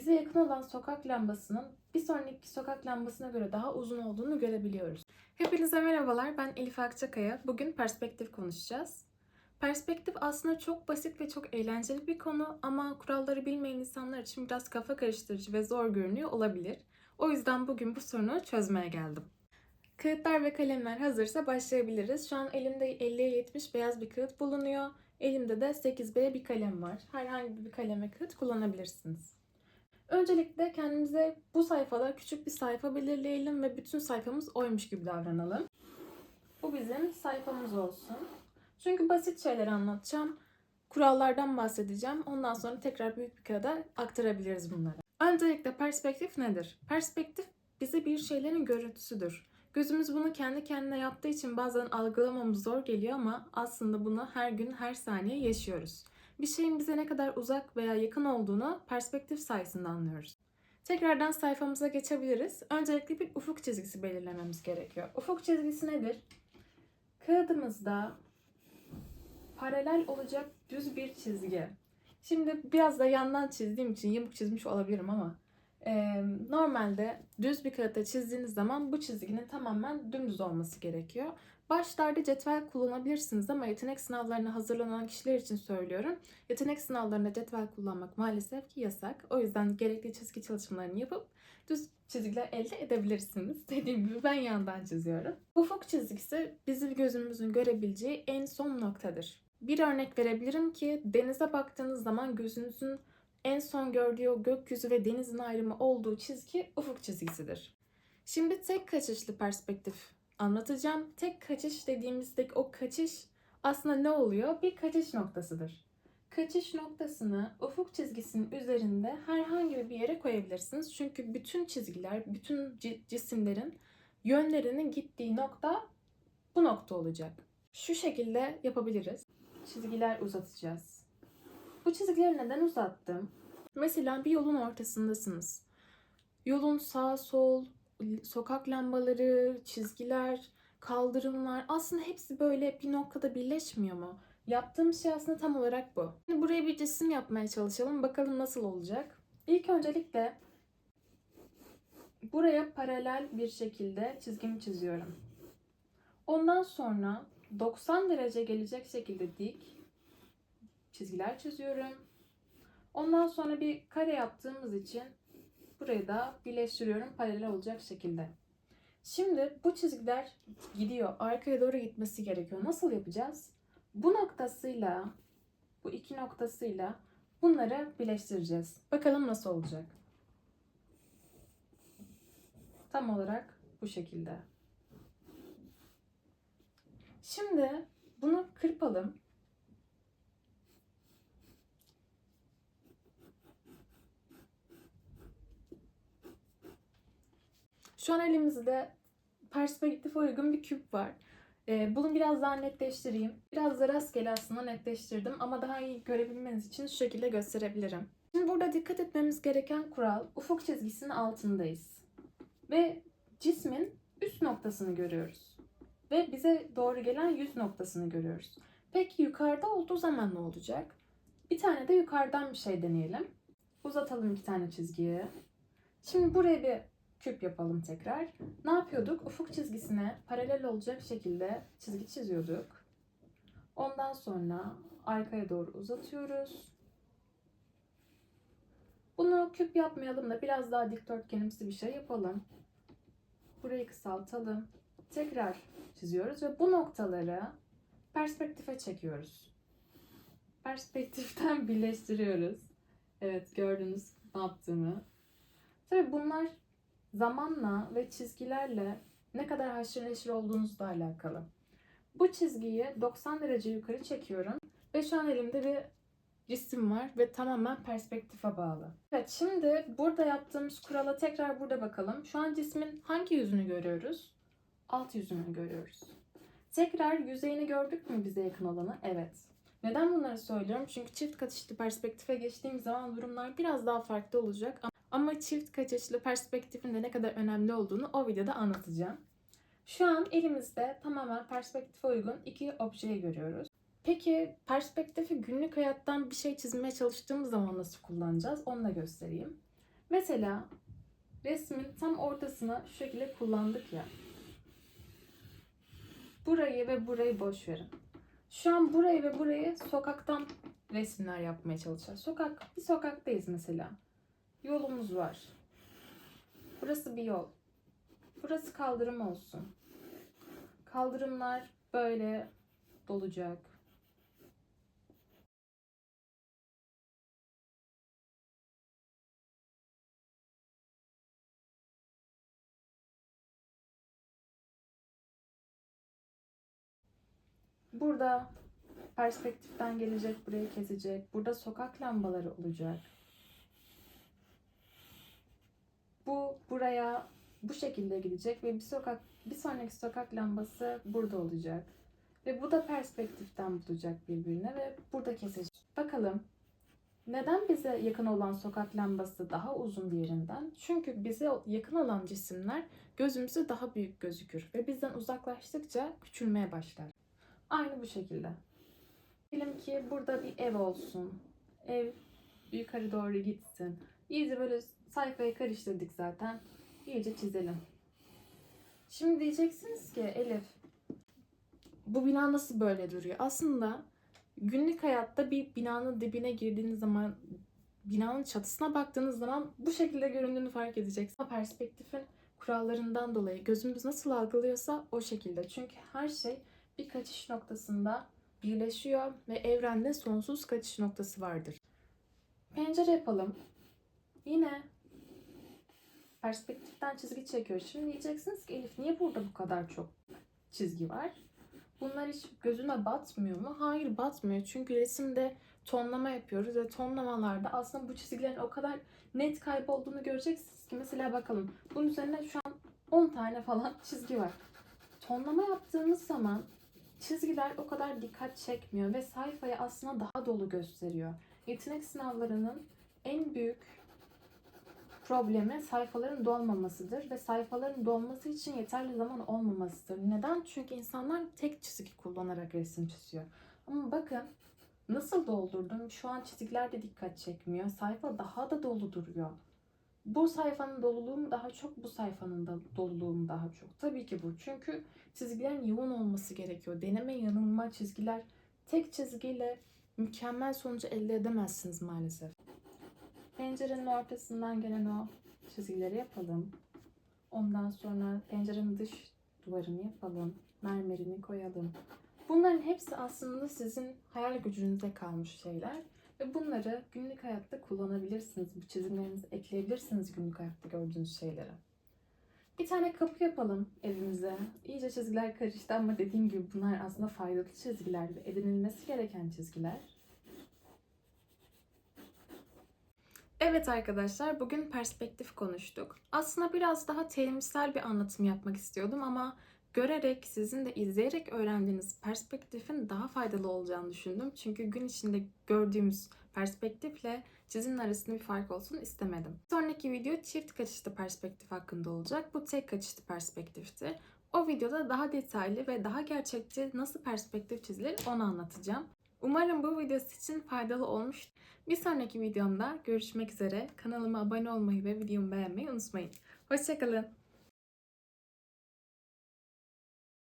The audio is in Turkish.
bize yakın olan sokak lambasının bir sonraki sokak lambasına göre daha uzun olduğunu görebiliyoruz. Hepinize merhabalar, ben Elif Akçakaya. Bugün perspektif konuşacağız. Perspektif aslında çok basit ve çok eğlenceli bir konu ama kuralları bilmeyen insanlar için biraz kafa karıştırıcı ve zor görünüyor olabilir. O yüzden bugün bu sorunu çözmeye geldim. Kağıtlar ve kalemler hazırsa başlayabiliriz. Şu an elimde 50'ye 70 beyaz bir kağıt bulunuyor. Elimde de 8B bir kalem var. Herhangi bir kaleme kağıt kullanabilirsiniz. Öncelikle kendimize bu sayfada küçük bir sayfa belirleyelim ve bütün sayfamız oymuş gibi davranalım. Bu bizim sayfamız olsun. Çünkü basit şeyler anlatacağım. Kurallardan bahsedeceğim. Ondan sonra tekrar büyük bir kağıda aktarabiliriz bunları. Öncelikle perspektif nedir? Perspektif bize bir şeylerin görüntüsüdür. Gözümüz bunu kendi kendine yaptığı için bazen algılamamız zor geliyor ama aslında bunu her gün her saniye yaşıyoruz. Bir şeyin bize ne kadar uzak veya yakın olduğunu perspektif sayesinde anlıyoruz. Tekrardan sayfamıza geçebiliriz. Öncelikle bir ufuk çizgisi belirlememiz gerekiyor. Ufuk çizgisi nedir? Kağıdımızda paralel olacak düz bir çizgi. Şimdi biraz da yandan çizdiğim için yamuk çizmiş olabilirim ama e, normalde düz bir kağıtta çizdiğiniz zaman bu çizginin tamamen dümdüz olması gerekiyor. Başlarda cetvel kullanabilirsiniz ama yetenek sınavlarına hazırlanan kişiler için söylüyorum. Yetenek sınavlarında cetvel kullanmak maalesef ki yasak. O yüzden gerekli çizgi çalışmalarını yapıp düz çizgiler elde edebilirsiniz. Dediğim gibi ben yandan çiziyorum. Ufuk çizgisi bizim gözümüzün görebileceği en son noktadır. Bir örnek verebilirim ki denize baktığınız zaman gözünüzün en son gördüğü o gökyüzü ve denizin ayrımı olduğu çizgi ufuk çizgisidir. Şimdi tek kaçışlı perspektif anlatacağım. Tek kaçış dediğimizdeki o kaçış aslında ne oluyor? Bir kaçış noktasıdır. Kaçış noktasını ufuk çizgisinin üzerinde herhangi bir yere koyabilirsiniz. Çünkü bütün çizgiler, bütün ci- cisimlerin yönlerinin gittiği nokta bu nokta olacak. Şu şekilde yapabiliriz. Çizgiler uzatacağız. Bu çizgileri neden uzattım? Mesela bir yolun ortasındasınız. Yolun sağ sol, sokak lambaları, çizgiler, kaldırımlar aslında hepsi böyle bir noktada birleşmiyor mu? Yaptığım şey aslında tam olarak bu. Şimdi buraya bir cisim yapmaya çalışalım. Bakalım nasıl olacak. İlk öncelikle buraya paralel bir şekilde çizgimi çiziyorum. Ondan sonra 90 derece gelecek şekilde dik çizgiler çiziyorum. Ondan sonra bir kare yaptığımız için burayı da birleştiriyorum paralel olacak şekilde. Şimdi bu çizgiler gidiyor. Arkaya doğru gitmesi gerekiyor. Nasıl yapacağız? Bu noktasıyla bu iki noktasıyla bunları birleştireceğiz. Bakalım nasıl olacak. Tam olarak bu şekilde. Şimdi bunu kırpalım. Şu an elimizde perspektif uygun bir küp var. Ee, bunu biraz daha netleştireyim. Biraz da rastgele aslında netleştirdim ama daha iyi görebilmeniz için şu şekilde gösterebilirim. Şimdi burada dikkat etmemiz gereken kural ufuk çizgisinin altındayız. Ve cismin üst noktasını görüyoruz. Ve bize doğru gelen yüz noktasını görüyoruz. Peki yukarıda olduğu zaman ne olacak? Bir tane de yukarıdan bir şey deneyelim. Uzatalım bir tane çizgiyi. Şimdi buraya bir küp yapalım tekrar. Ne yapıyorduk? Ufuk çizgisine paralel olacak şekilde çizgi çiziyorduk. Ondan sonra arkaya doğru uzatıyoruz. Bunu küp yapmayalım da biraz daha dikdörtgenimsi bir şey yapalım. Burayı kısaltalım. Tekrar çiziyoruz ve bu noktaları perspektife çekiyoruz. Perspektiften birleştiriyoruz. Evet gördünüz ne yaptığımı. Tabii bunlar zamanla ve çizgilerle ne kadar haşır neşir olduğunuzla alakalı. Bu çizgiyi 90 derece yukarı çekiyorum ve şu an elimde bir cisim var ve tamamen perspektife bağlı. Evet şimdi burada yaptığımız kurala tekrar burada bakalım. Şu an cismin hangi yüzünü görüyoruz? Alt yüzünü görüyoruz. Tekrar yüzeyini gördük mü bize yakın olanı? Evet. Neden bunları söylüyorum? Çünkü çift kaçışlı perspektife geçtiğim zaman durumlar biraz daha farklı olacak. Ama çift kaçışlı perspektifin de ne kadar önemli olduğunu o videoda anlatacağım. Şu an elimizde tamamen perspektife uygun iki objeyi görüyoruz. Peki perspektifi günlük hayattan bir şey çizmeye çalıştığımız zaman nasıl kullanacağız? Onu da göstereyim. Mesela resmin tam ortasına şu şekilde kullandık ya. Burayı ve burayı boş verin. Şu an burayı ve burayı sokaktan resimler yapmaya çalışacağız. Sokak, bir sokaktayız mesela. Yolumuz var. Burası bir yol. Burası kaldırım olsun. Kaldırımlar böyle dolacak. Burada perspektiften gelecek, burayı kesecek. Burada sokak lambaları olacak. Bu buraya bu şekilde gidecek ve bir sokak bir sonraki sokak lambası burada olacak. Ve bu da perspektiften bulacak birbirine ve burada kesecek. Bakalım neden bize yakın olan sokak lambası daha uzun diğerinden? Çünkü bize yakın olan cisimler gözümüzde daha büyük gözükür ve bizden uzaklaştıkça küçülmeye başlar. Aynı bu şekilde. Diyelim ki burada bir ev olsun. Ev yukarı doğru gitsin. İyice böyle sayfayı karıştırdık zaten. İyice çizelim. Şimdi diyeceksiniz ki Elif bu bina nasıl böyle duruyor? Aslında günlük hayatta bir binanın dibine girdiğiniz zaman binanın çatısına baktığınız zaman bu şekilde göründüğünü fark edeceksiniz. Perspektifin kurallarından dolayı gözümüz nasıl algılıyorsa o şekilde. Çünkü her şey bir kaçış noktasında birleşiyor ve evrende sonsuz kaçış noktası vardır. Pencere yapalım. Yine perspektiften çizgi çekiyoruz. Şimdi diyeceksiniz ki Elif niye burada bu kadar çok çizgi var? Bunlar hiç gözüne batmıyor mu? Hayır batmıyor. Çünkü resimde tonlama yapıyoruz ve tonlamalarda aslında bu çizgilerin o kadar net kaybolduğunu göreceksiniz ki mesela bakalım. Bunun üzerine şu an 10 tane falan çizgi var. Tonlama yaptığımız zaman çizgiler o kadar dikkat çekmiyor ve sayfayı aslında daha dolu gösteriyor. Yetenek sınavlarının en büyük problemi sayfaların dolmamasıdır ve sayfaların dolması için yeterli zaman olmamasıdır. Neden? Çünkü insanlar tek çizgi kullanarak resim çiziyor. Ama bakın nasıl doldurdum? Şu an çizgiler de dikkat çekmiyor. Sayfa daha da dolu duruyor. Bu sayfanın doluluğu mu daha çok, bu sayfanın da doluluğu mu daha çok? Tabii ki bu. Çünkü çizgilerin yoğun olması gerekiyor. Deneme yanılma çizgiler tek çizgiyle mükemmel sonucu elde edemezsiniz maalesef. Pencerenin ortasından gelen o çizgileri yapalım. Ondan sonra pencerenin dış duvarını yapalım. Mermerini koyalım. Bunların hepsi aslında sizin hayal gücünüze kalmış şeyler. Ve bunları günlük hayatta kullanabilirsiniz. Bu çizimlerinizi ekleyebilirsiniz günlük hayatta gördüğünüz şeylere. Bir tane kapı yapalım evimize. İyice çizgiler karıştı ama dediğim gibi bunlar aslında faydalı çizgiler ve edinilmesi gereken çizgiler. Evet arkadaşlar bugün perspektif konuştuk. Aslında biraz daha terimsel bir anlatım yapmak istiyordum ama görerek, sizin de izleyerek öğrendiğiniz perspektifin daha faydalı olacağını düşündüm. Çünkü gün içinde gördüğümüz perspektifle çizimin arasında bir fark olsun istemedim. Sonraki video çift kaçışlı perspektif hakkında olacak. Bu tek kaçışlı perspektifti. O videoda daha detaylı ve daha gerçekçi nasıl perspektif çizilir onu anlatacağım. Umarım bu video sizin için faydalı olmuş. Bir sonraki videomda görüşmek üzere. Kanalıma abone olmayı ve videomu beğenmeyi unutmayın. Hoşçakalın.